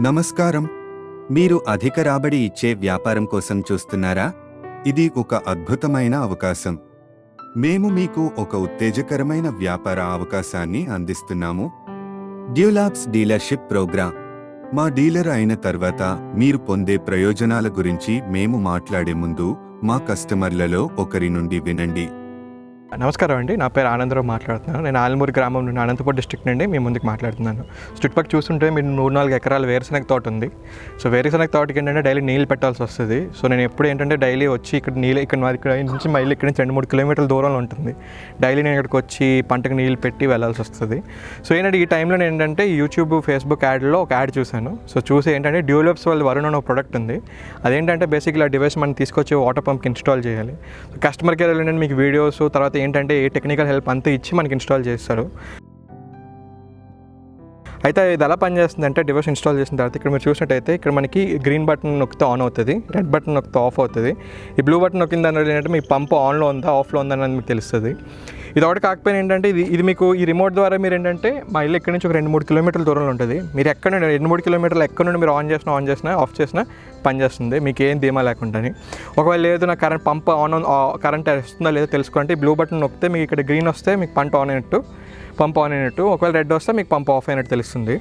నమస్కారం. మీరు అధిక రాబడి ఇచ్చే వ్యాపారం కోసం చూస్తున్నారా? ఇది ఒక అద్భుతమైన అవకాశం. మేము మీకు ఒక ఉత్తేజకరమైన వ్యాపార అవకాశాన్ని అందిస్తున్నాము. డ్యూలాబ్స్ డీలర్షిప్ ప్రోగ్రాం మా డీలర్ అయిన తర్వాత మీరు పొందే ప్రయోజనాల గురించి మేము మాట్లాడే ముందు మా కస్టమర్లలో ఒకరి నుండి వినండి. నమస్కారం అండి. నా పేరు ఆనందరావు మాట్లాడుతున్నాను. నేను ఆలమూరి గ్రామం నుండి అనంతపురం డిస్ట్రిక్ట్ నుండి మీ ముందుకు మాట్లాడుతున్నాను. చుట్టుపక్కల చూస్తుంటే మీరు మూడు నాలుగు ఎకరాల వేరుశనగ తోట ఉంది. సో వేరుశనగ తోటకి ఏంటంటే డైలీ నీళ్ళు పెట్టాల్సి వస్తుంది. సో నేను ఎప్పుడు ఏంటంటే డైలీ వచ్చి ఇక్కడ నీళ్ళు ఇక్కడ ఇక్కడ నుంచి మళ్ళీ ఇక్కడ నుంచి రెండు మూడు కిలోమీటర్ల దూరంలో ఉంటుంది. డైలీ నేను ఇక్కడికి వచ్చి పంటకు నీళ్ళు పెట్టి వెళ్ళాల్సి వస్తుంది. సో ఏంటంటే ఈ టైంలో నేను ఏంటంటే యూట్యూబ్ ఫేస్బుక్ యాడ్లో ఒక యాడ్ చూశాను. సో చూసి ఏంటంటే డ్యూలప్స్ వాళ్ళ వరుణ్ అనే ఒక ప్రోడక్ట్ ఉంది. అదేంటంటే బేసిక్గా డివైస్ మనం తీసుకొచ్చి వాటర్ పంప్కి ఇన్స్టాల్ చేయాలి. కస్టమర్ కేర్ మీకు వీడియోస్ తర్వాత ఏంటంటే ఏ టెక్నికల్ హెల్ప్ అంతా ఇచ్చి మనకి ఇన్స్టాల్ చేస్తారు. అయితే ఇది ఎలా పనిచేస్తుంది అంటే డివైస్ ఇన్స్టాల్ చేసిన తర్వాత ఇక్కడ మీరు చూసినట్టయితే ఇక్కడ మనకి గ్రీన్ బటన్ నొక్కితే ఆన్ అవుతుంది రెడ్ బటన్ నొక్కితే ఆఫ్ అవుతుంది. ఈ బ్లూ బటన్ నొక్కిన దాని ఏంటంటే మీ పంప్ ఆన్లో ఉందా ఆఫ్లో ఉందా అనేది మీకు తెలుస్తుంది. ఇది ఒకటి కాకపోయినా ఏంటంటే ఇది ఇది మీకు ఈ రిమోట్ ద్వారా మీరు ఏంటంటే మా ఇల్లు ఇక్కడ నుంచి ఒక రెండు మూడు కిలోమీటర్ల దూరంలో ఉంటుంది. మీరు ఎక్కడ నుండి రెండు మూడు కిలోమీటర్లు ఎక్కడ నుండి మీరు ఆన్ చేసినా ఆన్ చేసినా ఆఫ్ చేసినా పనిచేస్తుంది మీకు ఏం ధీమా లేకుండా ఒకవేళ లేదు నా కరెంట్ పంప్ ఆన్ కరెంట్ వస్తుందా లేదో తెలుసుకోండి. బ్లూ బటన్ నొక్కితే మీకు ఇక్కడ గ్రీన్ వస్తే మీకు పంట ఆన్ అయినట్టు పంప్ ఆన్ అయినట్టు. ఒకవేళ రెడ్ వస్తే మీకు పంప్ ఆఫ్ అయినట్టు తెలుస్తుంది.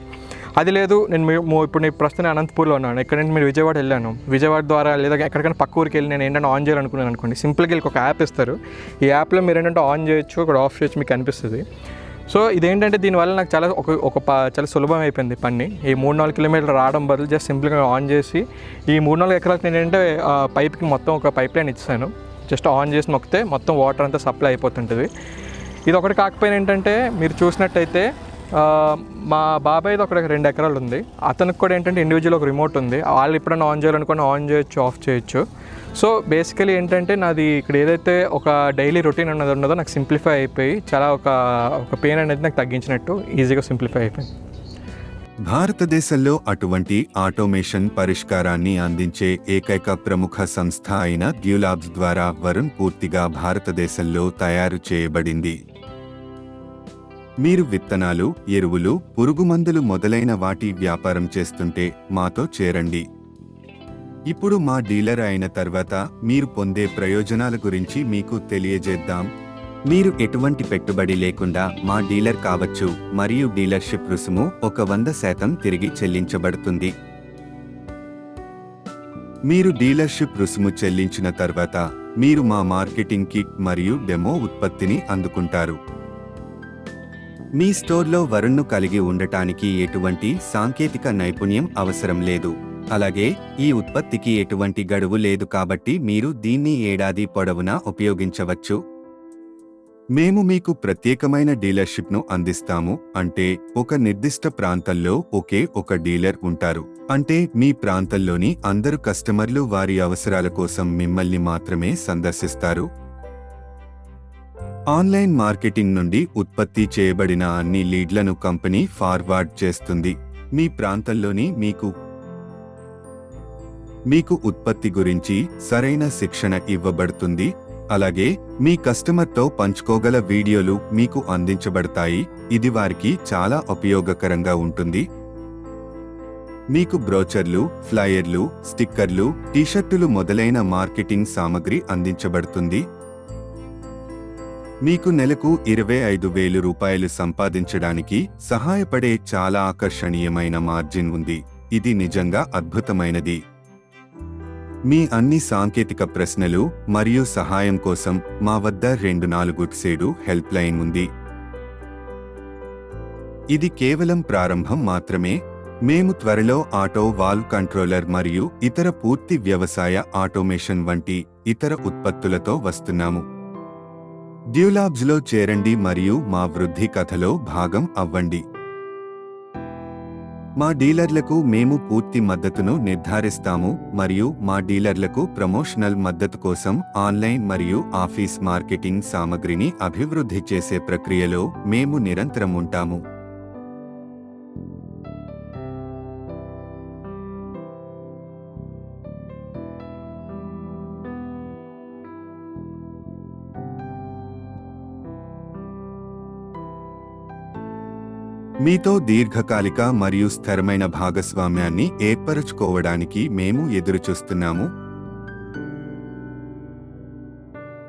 అది లేదు నేను మీ- ఇప్పుడు నేను ప్రస్తుతం అనంతపూర్లో ఉన్నాను. ఇక్కడ నుంచి మీరు విజయవాడ వెళ్ళాను. విజయవాడ ద్వారా లేదా ఎక్కడికైనా పక్క ఊరికి వెళ్ళి నేను ఏంటంటే ఆన్ చేయాలనుకున్నాను అనుకోండి. సింపుల్గా వీళ్ళకి ఒక యాప్ ఇస్తారు. ఈ యాప్లో మీరు ఏంటంటే ఆన్ చేయొచ్చు ఇక్కడ ఆఫ్ చేయొచ్చు మీకు అనిపిస్తుంది. సో ఇదేంటంటే దీనివల్ల నాకు చాలా ఒక ఒక చాలా సులభం అయిపోయింది పని. ఈ మూడు నాలుగు కిలోమీటర్లు రావడం బదులు జస్ట్ సింపుల్గా ఆన్ చేసి ఈ మూడు నాలుగు ఎకరాలకు నేను ఏంటంటే పైప్కి మొత్తం ఒక పైప్ లైన్ ఇచ్చాను జస్ట్ ఆన్ చేసి నొక్కితే మొత్తం వాటర్ అంతా సప్లై అయిపోతుంటుంది. ఇది ఒకటి కాకపోయినా ఏంటంటే మీరు చూసినట్టయితే మా బాబాయ్ది ఒక రెండు ఎకరాలు ఉంది. అతనికి కూడా ఏంటంటే ఇండివిజువల్ ఒక రిమోట్ ఉంది. వాళ్ళు ఎప్పుడైనా ఆన్ చేయాలనుకుని ఆన్ చేయొచ్చు ఆఫ్ చేయొచ్చు. సో బేసికలీ ఏంటంటే నాది ఇక్కడ ఏదైతే ఒక డైలీ రొటీన్ అన్నది ఉన్నదో నాకు సింప్లిఫై అయిపోయి చాలా ఒక ఒక పెయిన్ అనేది నాకు తగ్గించినట్టు ఈజీగా సింప్లిఫై అయిపోయింది. భారతదేశంలో అటువంటి ఆటోమేషన్ పరిష్కారాన్ని అందించే ఏకైక ప్రముఖ సంస్థ అయిన డ్యూలాబ్స్ ద్వారా వరుణ్ పూర్తిగా భారతదేశంలో తయారు చేయబడింది. మీరు విత్తనాలు ఎరువులు పురుగుమందులు మొదలైన వాటి వ్యాపారం చేస్తుంటే మాతో చేరండి. ఇప్పుడు మా డీలర్ అయిన తర్వాత మీరు పొందే ప్రయోజనాల గురించి మీకు తెలియజేద్దాం. మీరు ఎటువంటి పెట్టుబడి లేకుండా మా డీలర్ కావచ్చు మరియు డీలర్షిప్ రుసుము ఒక వంద శాతం తిరిగి చెల్లించబడుతుంది. మీరు డీలర్షిప్ రుసుము చెల్లించిన తర్వాత మీరు మా మార్కెటింగ్ కిట్ మరియు డెమో ఉత్పత్తిని అందుకుంటారు. మీ స్టోర్లో వరుణ్ను కలిగి ఉండటానికి ఎటువంటి సాంకేతిక నైపుణ్యం అవసరం లేదు. అలాగే ఈ ఉత్పత్తికి ఎటువంటి గడువు లేదు కాబట్టి మీరు దీన్ని ఏడాది పొడవునా ఉపయోగించవచ్చు. మేము మీకు ప్రత్యేకమైన డీలర్షిప్ను అందిస్తాము. అంటే ఒక నిర్దిష్ట ప్రాంతంలో ఒకే ఒక డీలర్ ఉంటారు. అంటే మీ ప్రాంతంలోని అందరు కస్టమర్లు వారి అవసరాల కోసం మిమ్మల్ని మాత్రమే సందర్శిస్తారు. ఆన్లైన్ మార్కెటింగ్ నుండి ఉత్పత్తి చేయబడిన అన్ని లీడ్లను కంపెనీ ఫార్వర్డ్ చేస్తుంది. మీ ప్రాంతంలోని మీకు మీకు ఉత్పత్తి గురించి సరైన శిక్షణ ఇవ్వబడుతుంది. అలాగే మీ కస్టమర్తో పంచుకోగల వీడియోలు మీకు అందించబడతాయి. ఇది వారికి చాలా ఉపయోగకరంగా ఉంటుంది. మీకు బ్రోచర్లు ఫ్లయర్లు స్టిక్కర్లు టీషర్టులు మొదలైన మార్కెటింగ్ సామగ్రి అందించబడుతుంది. మీకు నెలకు ఇరవై ఐదు వేలు రూపాయలు సంపాదించడానికి సహాయపడే చాలా ఆకర్షణీయమైన మార్జిన్ ఉంది. ఇది నిజంగా అద్భుతమైనది. మీ అన్ని సాంకేతిక ప్రశ్నలు మరియు సహాయం కోసం మా వద్ద రెండు నాలుగు సేడు హెల్ప్ లైన్ ఉంది. ఇది కేవలం ప్రారంభం మాత్రమే. మేము త్వరలో ఆటో వాల్వ్ కంట్రోలర్ మరియు ఇతర పూర్తి వ్యవసాయ ఆటోమేషన్ వంటి ఇతర ఉత్పత్తులతో వస్తున్నాము. డ్యూలాబ్స్లో చేరండి మరియు మా వృద్ధి కథలో భాగం అవ్వండి. మా డీలర్లకు మేము పూర్తి మద్దతును నిర్ధారిస్తాము మరియు మా డీలర్లకు ప్రమోషనల్ మద్దతు కోసం ఆన్లైన్ మరియు ఆఫీస్ మార్కెటింగ్ సామగ్రిని అభివృద్ధి చేసే ప్రక్రియలో మేము నిరంతరం ఉంటాము. మీతో దీర్ఘకాలిక మరియు స్థిరమైన భాగస్వామ్యాన్ని ఏర్పరచుకోవడానికి మేము ఎదురుచూస్తున్నాము.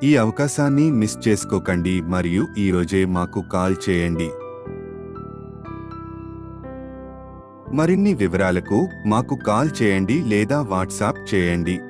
ఈ అవకాశాన్ని మిస్ చేసుకోకండి మరియు ఈరోజే మాకు కాల్ చేయండి. మరిన్ని వివరాలకు మాకు కాల్ చేయండి లేదా వాట్సాప్ చేయండి.